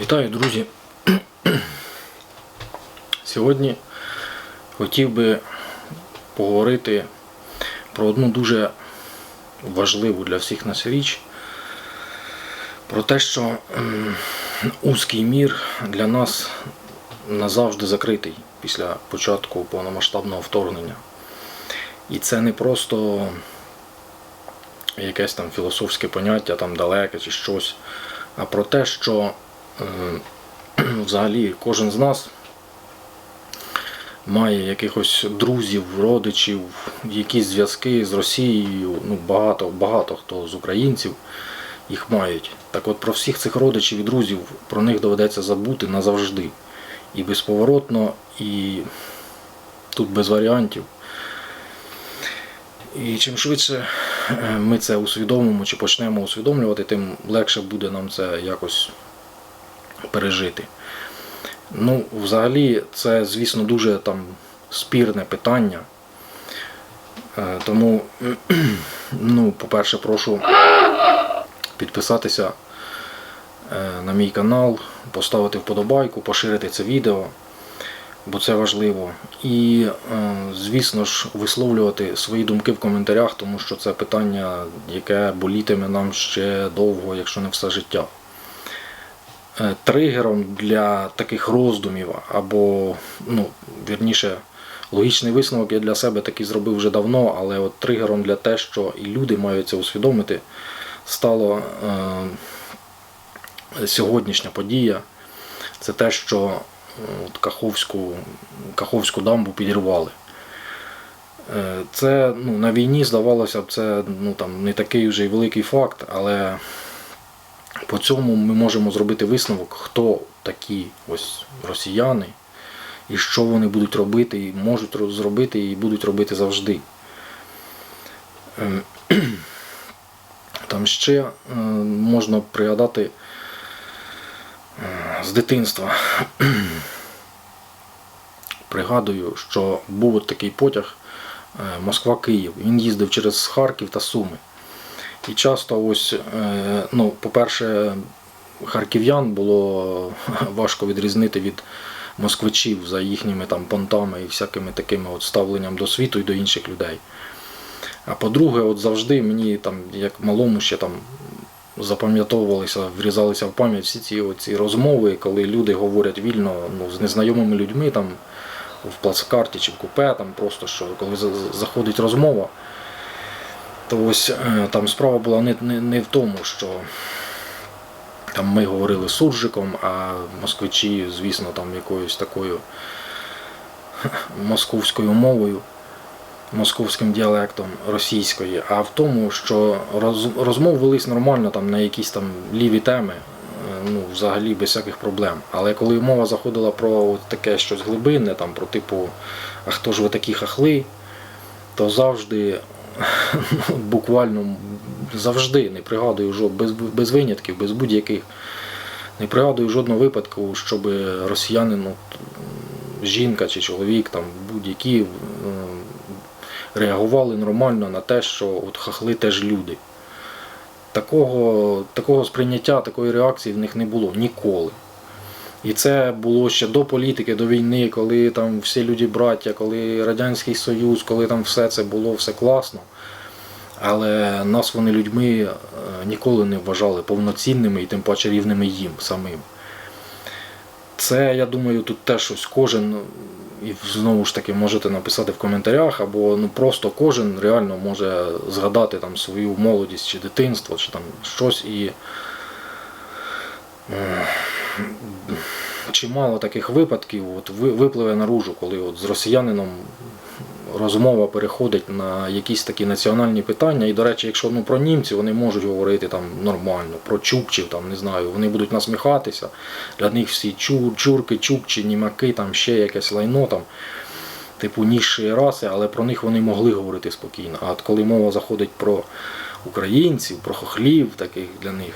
Вітаю, друзі! Сьогодні хотів би поговорити про одну дуже важливу для всіх нас річ, про те, що узкий мір для нас назавжди закритий після початку повномасштабного вторгнення. І це не просто якесь там філософське поняття, там далеке чи щось, а про те, що взагалі кожен з нас має якихось друзів, родичів, якісь зв'язки з Росією. Ну, багато, багато хто з українців їх мають. Так от про всіх цих родичів і друзів про них доведеться забути назавжди. І безповоротно, і тут без варіантів. І чим швидше е, ми це усвідомимо чи почнемо усвідомлювати, тим легше буде нам це якось пережити. Ну, взагалі, це, звісно, дуже там спірне питання. Е, Тому, ну, по-перше, прошу підписатися е, на мій канал, поставити вподобайку, поширити це відео, бо це важливо. І, е, звісно ж, висловлювати свої думки в коментарях, тому що це питання, яке болітиме нам ще довго, якщо не все життя. Е, Тригером для таких роздумів, або, ну, вірніше, логічний висновок я для себе такий зробив вже давно, але от тригером для те, що і люди мають це усвідомити, стало е, сьогоднішня подія. Це те, що е, от Каховську, Каховську дамбу підірвали. Е, Це ну, на війні здавалося б, це ну, там, не такий вже й великий факт, але по цьому ми можемо зробити висновок, хто такі ось росіяни і що вони будуть робити, і можуть зробити, і будуть робити завжди. Ем, Там ще е, можна пригадати е, з дитинства. Пригадую, що був такий потяг е, Москва-Київ. Він їздив через Харків та Суми. І часто ось, е, ну, по-перше, харків'ян було важко відрізнити від москвичів за їхніми там понтами і всякими такими от ставленням до світу і до інших людей. А по-друге, от завжди мені там, як малому ще там запам'ятовувалися, врізалися в пам'ять всі ці, ці розмови, коли люди говорять вільно ну, з незнайомими людьми там в плацкарті чи в купе, там просто що коли заходить розмова. То ось е, там справа була не, не, не в тому, що там ми говорили суржиком, а москвичі, звісно, там якоюсь такою московською мовою, московським діалектом російської, а в тому, що роз, розмов велись нормально там на якісь там ліві теми, е, ну, взагалі без всяких проблем. Але коли мова заходила про от таке щось глибинне, там, про типу, а хто ж ви такі хахли, то завжди буквально завжди не пригадую жод, без, без винятків, без будь-яких. Не пригадую жодного випадку, щоб росіяни, ну, жінка чи чоловік, там будь-які реагували нормально на те, що от хахли теж люди. Такого, такого сприйняття, такої реакції в них не було ніколи. І це було ще до політики, до війни, коли там всі люди браття, коли Радянський Союз, коли там все це було, все класно. Але нас вони людьми е, ніколи не вважали повноцінними і тим паче рівними їм самим. Це, я думаю, тут теж ось кожен, і знову ж таки можете написати в коментарях, або ну просто кожен реально може згадати там свою молодість чи дитинство, чи там щось і. е, Чимало таких випадків от випливе наружу, коли от з росіянином розмова переходить на якісь такі національні питання. І, до речі, якщо ну, про німців вони можуть говорити там нормально, про чукчів, там, не знаю, вони будуть насміхатися. Для них всі чур, чурки, чукчі, німаки, там ще якесь лайно, там, типу ніші раси, але про них вони могли говорити спокійно. А от коли мова заходить про українців, про хохлів таких для них,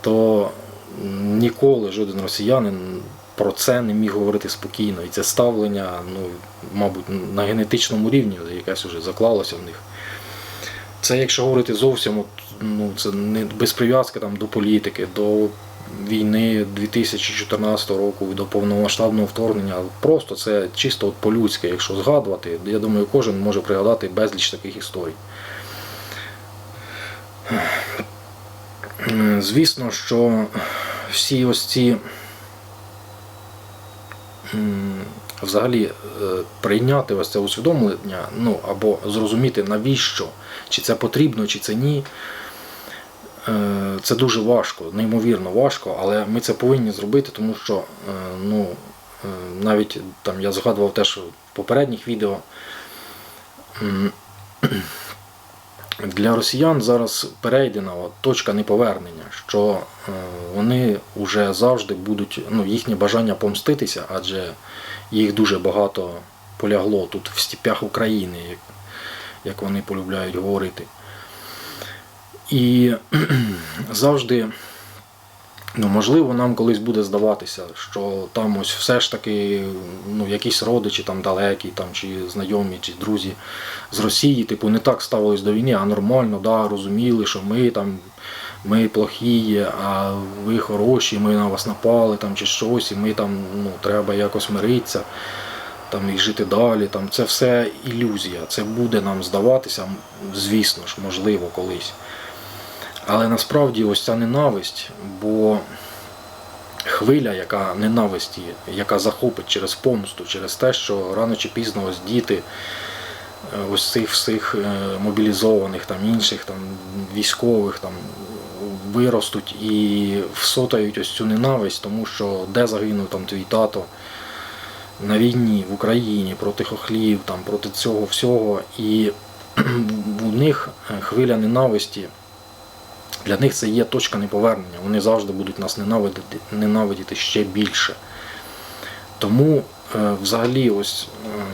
то ніколи жоден росіянин про це не міг говорити спокійно. І це ставлення, ну, мабуть, на генетичному рівні якесь вже заклалося в них. Це якщо говорити зовсім, от, ну, це не без прив'язки там, до політики, до війни 2014 року до повномасштабного вторгнення. Просто це чисто от по-людськи, якщо згадувати. Я думаю, кожен може пригадати безліч таких історій. Звісно, що всі ось ці взагалі е, прийняти ось це усвідомлення, ну або зрозуміти навіщо, чи це потрібно, чи це ні. Е, Це дуже важко, неймовірно важко, але ми це повинні зробити, тому що е, ну, навіть там я згадував теж в попередніх відео. Для росіян зараз перейдена от, точка неповернення, що е, вони вже завжди будуть, ну, їхнє бажання помститися, адже їх дуже багато полягло тут в степях України, як, як вони полюбляють говорити. І завжди, ну, можливо, нам колись буде здаватися, що там ось все ж таки ну, якісь родичі там далекі, там, чи знайомі, чи друзі з Росії, типу, не так ставились до війни, а нормально, да, розуміли, що ми там. Ми плохі, а ви хороші, ми на вас напали там, чи щось, і ми там ну, треба якось миритися там, і жити далі. Там, це все ілюзія. Це буде нам здаватися, звісно ж, можливо, колись. Але насправді ось ця ненависть, бо хвиля, яка ненависті, яка захопить через помсту, через те, що рано чи пізно ось діти е, ось цих всіх е, мобілізованих, там інших там військових там виростуть і всотають ось цю ненависть, тому що де загинув там твій тато на війні в Україні проти хохлів, там проти цього всього, і у них е, хвиля ненависті. Для них це є точка неповернення. Вони завжди будуть нас ненавидіти, ненавидіти ще більше. Тому е, взагалі ось, е,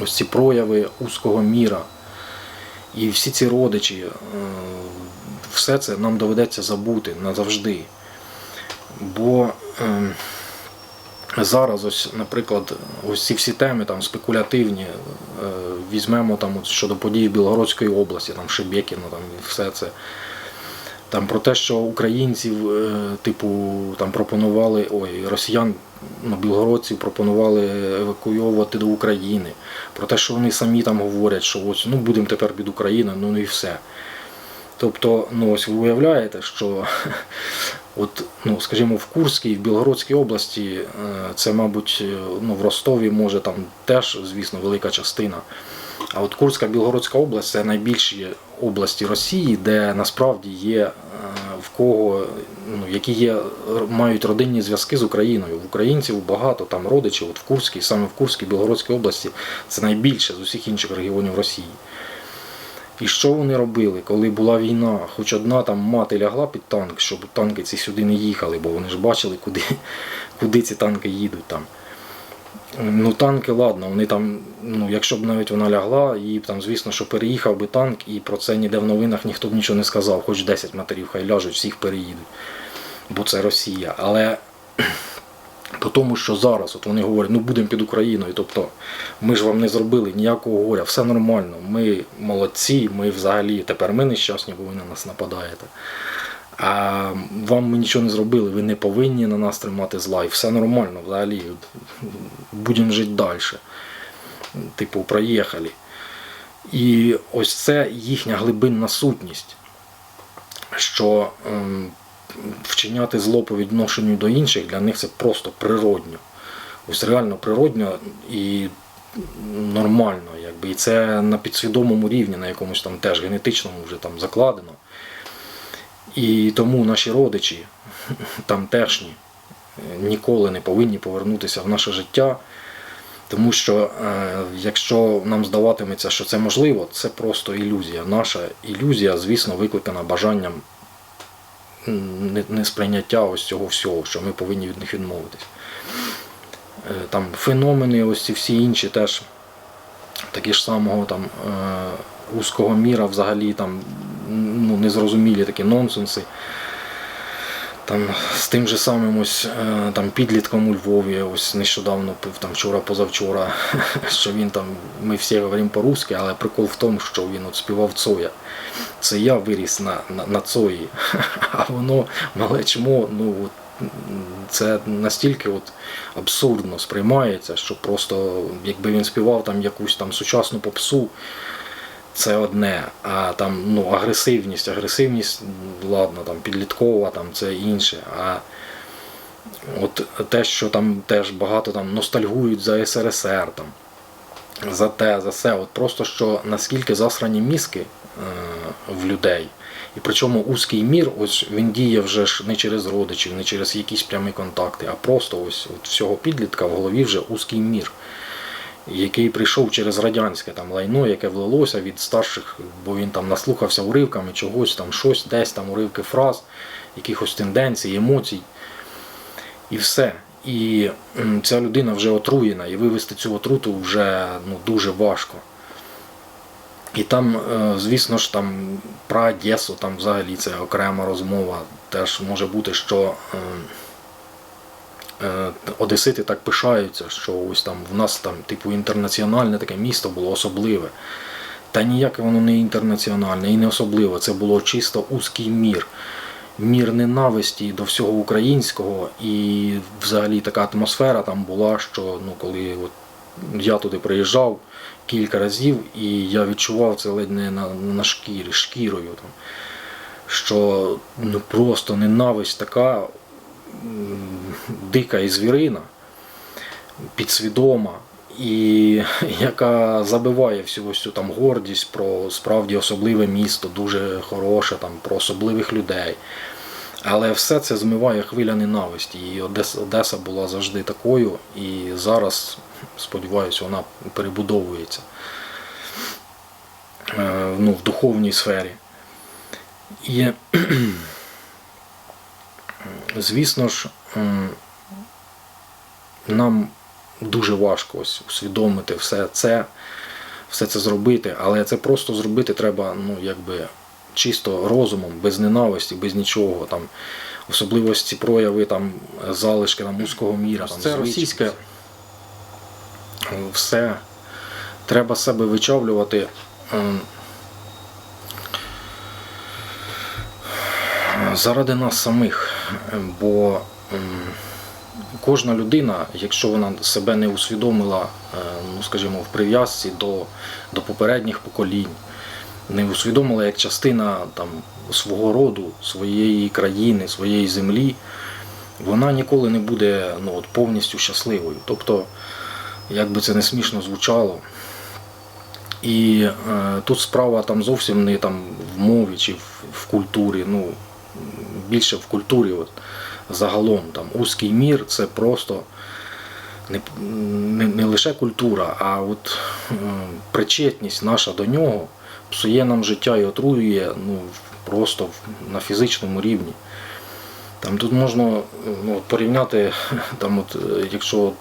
ось ці прояви узкого міра і всі ці родичі, е, все це нам доведеться забути назавжди. Бо е, зараз, ось, наприклад, ось ці всі теми там спекулятивні, е, візьмемо там от щодо подій Білгородської області, там Шебекіно, там і все це. Там про те, що українців, е, типу, там пропонували, ой, росіян, ну, білгородців пропонували евакуйовувати до України. Про те, що вони самі там говорять, що ось ну будемо тепер під Україною, ну і все. Тобто, ну ось ви уявляєте, що от, ну, скажімо, в Курській, в Білгородській області, е, це, мабуть, е, ну, в Ростові може там теж, звісно, велика частина. А от Курська Білгородська область це найбільші області Росії, де насправді є е, в кого, ну, які є, мають родинні зв'язки з Україною. В українців багато там родичів, от в Курській, саме в Курській Білгородській області, це найбільше з усіх інших регіонів Росії. І що вони робили, коли була війна? Хоч одна там мати лягла під танк, щоб танки ці сюди не їхали, бо вони ж бачили, куди, куди ці танки їдуть там. Ну, танки, ладно, вони там, ну, якщо б навіть вона лягла, її б там, звісно, що переїхав би танк, і про це ніде в новинах ніхто б нічого не сказав, хоч 10 матерів хай ляжуть, всіх переїдуть. Бо це Росія. Але по тому, що зараз от вони говорять, ну будемо під Україною, тобто ми ж вам не зробили ніякого горя, все нормально, ми молодці, ми взагалі тепер ми нещасні, бо ви на нас нападаєте. А вам ми нічого не зробили, ви не повинні на нас тримати зла, і все нормально, взагалі, будемо жити далі. Типу, проїхали. І ось це їхня глибинна сутність, що ем, вчиняти зло по відношенню до інших для них це просто природньо. Ось реально природньо і нормально, якби. І це на підсвідомому рівні, на якомусь там теж генетичному вже там закладено. І тому наші родичі тамтешні ніколи не повинні повернутися в наше життя. Тому що е, якщо нам здаватиметься, що це можливо, це просто ілюзія. Наша ілюзія, звісно, викликана бажанням несприйняття ось цього всього, що ми повинні від них відмовитись. Е, Там феномени, ось ці всі інші теж такі ж самого там е, узкого міра, взагалі там ну, незрозумілі такі нонсенси. Там з тим же самим ось е, там підлітком у Львові, ось нещодавно там вчора, позавчора, що він там, ми всі говоримо по-русски, але прикол в тому, що він от співав Цоя. Це я виріс на, на, на Цої, а воно мале чмо, ну от, це настільки от абсурдно сприймається, що просто якби він співав там якусь там сучасну попсу, це одне, а там ну, агресивність, агресивність, ладно, там підліткова, там це інше. А от те, що там теж багато там ностальгують за СРСР, там, за те, за все. От просто що наскільки засрані мізки е, в людей. І причому узкий мір, ось він діє вже ж не через родичів, не через якісь прямі контакти, а просто ось от всього підлітка в голові вже узкий мір який прийшов через радянське там лайно, яке влилося від старших, бо він там наслухався уривками чогось, там щось, десь там уривки фраз, якихось тенденцій, емоцій. І все. І ця людина вже отруєна, і вивести цю отруту вже ну, дуже важко. І там, е, звісно ж, там про Одесу, там взагалі це окрема розмова. Теж може бути, що е, е, Одесити так пишаються, що ось там в нас там, типу, інтернаціональне таке місто було особливе. Та ніяке воно не інтернаціональне і не особливе. Це було чисто узкий мір. Мір ненависті до всього українського, і взагалі така атмосфера там була, що ну, коли от я туди приїжджав кілька разів, і я відчував це ледь не на, на шкірі, шкірою. Там, що ну, просто ненависть така дика і звірина, підсвідома, і яка забиває всю ось цю там гордість про справді особливе місто, дуже хороше, там, про особливих людей. Але все це змиває хвиля ненависті. І Одеса, була завжди такою, і зараз, сподіваюся, вона перебудовується е, ну, в духовній сфері. І, звісно ж, нам дуже важко ось усвідомити все це, все це зробити, але це просто зробити треба, ну, якби чисто розумом, без ненависті, без нічого. Там, особливості прояви там, залишки там, узкого міра. Там, це російське все треба себе вичавлювати. ем, Заради нас самих, бо ем, кожна людина, якщо вона себе не усвідомила, е, ну скажімо, в прив'язці до, до попередніх поколінь, не усвідомила як частина там, свого роду, своєї країни, своєї землі, вона ніколи не буде ну, от, повністю щасливою. Тобто, як би це не смішно звучало. І е, тут справа там зовсім не там, в мові чи в, в культурі, ну, більше в культурі. От, загалом там узкий мір це просто не, не, не лише культура, а от причетність наша до нього псує нам життя і отруює ну, просто на фізичному рівні. Там тут можна ну, порівняти, там, от, якщо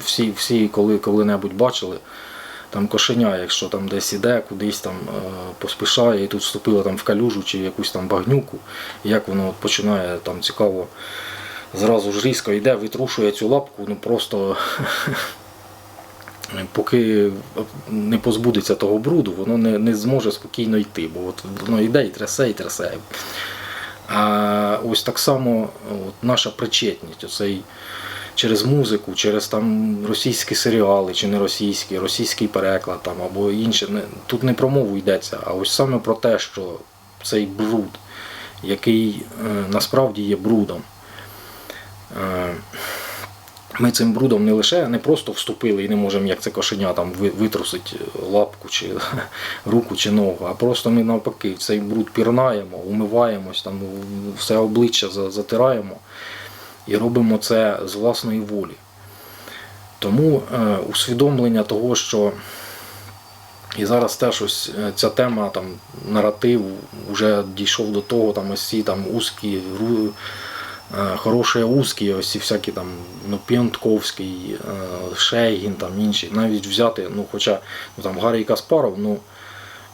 всі, всі коли, коли-небудь бачили, там кошеня, якщо там десь іде, кудись там е, поспішає і тут вступило там в калюжу чи якусь там багнюку, як воно починає там цікаво, зразу ж різко йде, витрушує цю лапку, ну просто поки не позбудеться того бруду, воно не, не зможе спокійно йти, бо от воно йде і трясе, і трясе. А ось так само от, наша причетність, оцей через музику, через там російські серіали, чи не російські, російський переклад там, або інше. Тут не про мову йдеться, а ось саме про те, що цей бруд, який е, насправді є брудом. Е, ми цим брудом не лише не просто вступили і не можемо, як це кошеня, там витрусити лапку чи руку чи ногу, а просто ми навпаки цей бруд пірнаємо, умиваємось, там все обличчя затираємо і робимо це з власної волі. Тому е, усвідомлення того, що і зараз теж ось е, ця тема там наратив вже дійшов до того, там ось ці там узкі, ру, е, хороші узкі, ось ці всякі там ну, Піонтковський, е, Шейгін, там інші, навіть взяти, ну хоча ну, там Гаррій Каспаров, ну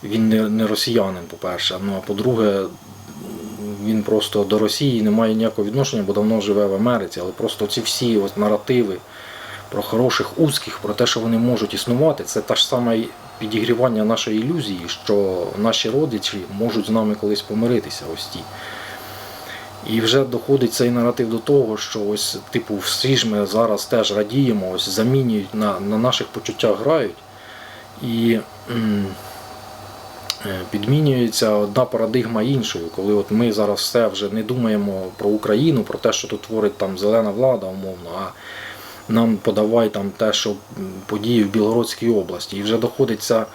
він не, не росіянин, по-перше, ну а по-друге, він просто до Росії не має ніякого відношення, бо давно живе в Америці, але просто ці всі ось наративи про хороших узких, про те, що вони можуть існувати, це та ж сама й підігрівання нашої ілюзії, що наші родичі можуть з нами колись помиритися. Ось ті. І вже доходить цей наратив до того, що ось, типу, всі ж ми зараз теж радіємо, ось замінюють на, на наших почуттях грають. І підмінюється одна парадигма іншою, коли от ми зараз все вже не думаємо про Україну, про те, що тут творить там зелена влада, умовно, а нам подавай там те, що події в Білгородській області. І вже доходить ця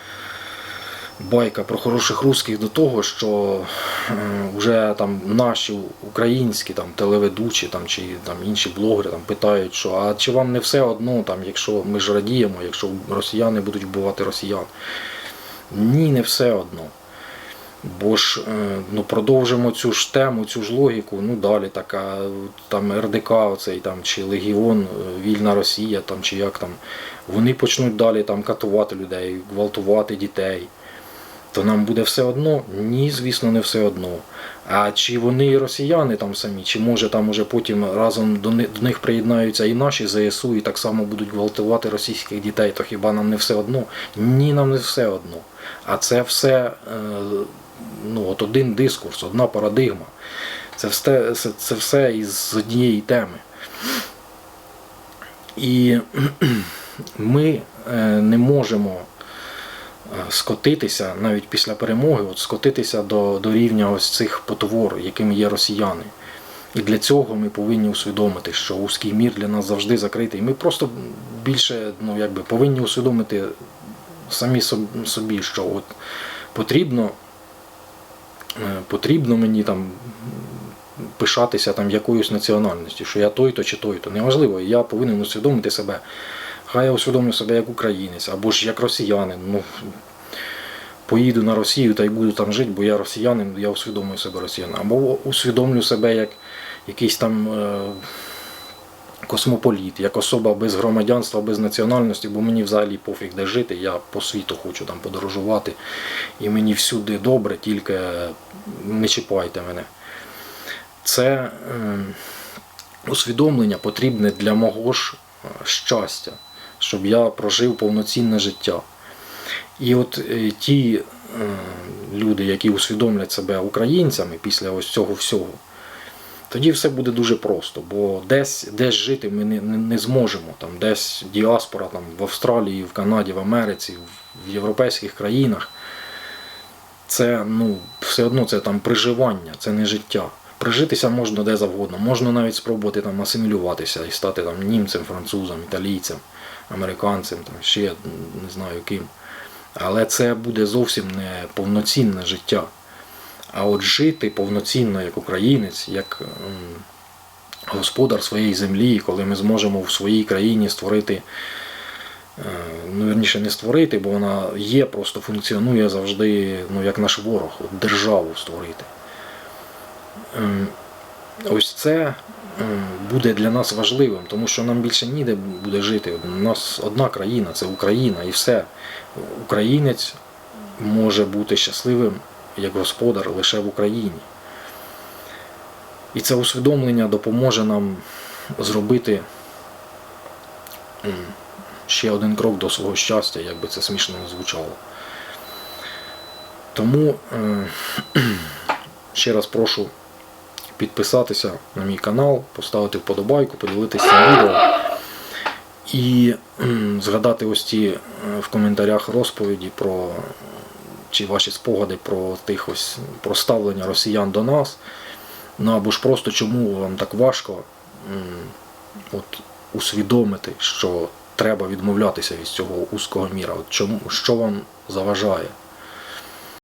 байка про хороших русських до того, що е, вже там наші українські там телеведучі там чи там інші блогери там питають, що а чи вам не все одно, там, якщо ми ж радіємо, якщо росіяни будуть вбивати росіян? Ні, не все одно. Бо ж е, ну, продовжимо цю ж тему, цю ж логіку, ну далі така там РДК, оцей там чи Легіон, е, Вільна Росія, там чи як там, вони почнуть далі там катувати людей, гвалтувати дітей. То нам буде все одно? Ні, звісно, не все одно. А чи вони росіяни там самі, чи може там уже потім разом до них приєднаються і наші ЗСУ, і так само будуть гвалтувати російських дітей, то хіба нам не все одно? Ні, нам не все одно. А це все е, ну, от один дискурс, одна парадигма. Це все, це, все із однієї теми. І ми е, не можемо е, скотитися навіть після перемоги, от скотитися до, до рівня ось цих потвор, якими є росіяни. І для цього ми повинні усвідомити, що узкий мір для нас завжди закритий. Ми просто більше ну, якби, повинні усвідомити самі собі, що от потрібно, е, потрібно мені там пишатися там якоюсь національністю, що я той-то чи той-то. Неважливо, я повинен усвідомити себе. Хай я усвідомлю себе як українець, або ж як росіянин. Ну, поїду на Росію та й буду там жити, бо я росіянин, я усвідомлюю себе росіянином. Або усвідомлю себе як якийсь там е, космополіт, як особа без громадянства, без національності, бо мені взагалі пофіг де жити, я по світу хочу там подорожувати. І мені всюди добре, тільки не чіпайте мене. Це е, усвідомлення потрібне для мого ж е, щастя, щоб я прожив повноцінне життя. І от е, ті е, люди, які усвідомлять себе українцями після ось цього всього, тоді все буде дуже просто, бо десь, десь жити ми не, не, не зможемо. Там, десь діаспора там, в Австралії, в Канаді, в Америці, в, європейських країнах. Це ну, все одно це там приживання, це не життя. Прижитися можна де завгодно. Можна навіть спробувати там асимілюватися і стати там німцем, французом, італійцем, американцем, там, ще не знаю ким. Але це буде зовсім не повноцінне життя. А от жити повноцінно як українець, як ем, господар своєї землі, коли ми зможемо в своїй країні створити, е, ну вірніше не створити, бо вона є, просто функціонує завжди ну, як наш ворог, от державу створити. Ем, Ось це ем, буде для нас важливим, тому що нам більше ніде буде жити. У нас одна країна, це Україна, і все. Українець може бути щасливим як господар лише в Україні. І це усвідомлення допоможе нам зробити ще один крок до свого щастя, як би це смішно не звучало. Тому е, ще раз прошу підписатися на мій канал, поставити вподобайку, поділитися цим відео і згадати ось ті е, в коментарях розповіді про чи ваші спогади про тих ось про ставлення росіян до нас. Ну або ж просто чому вам так важко от, усвідомити, що треба відмовлятися від цього узкого міра. От чому, що вам заважає?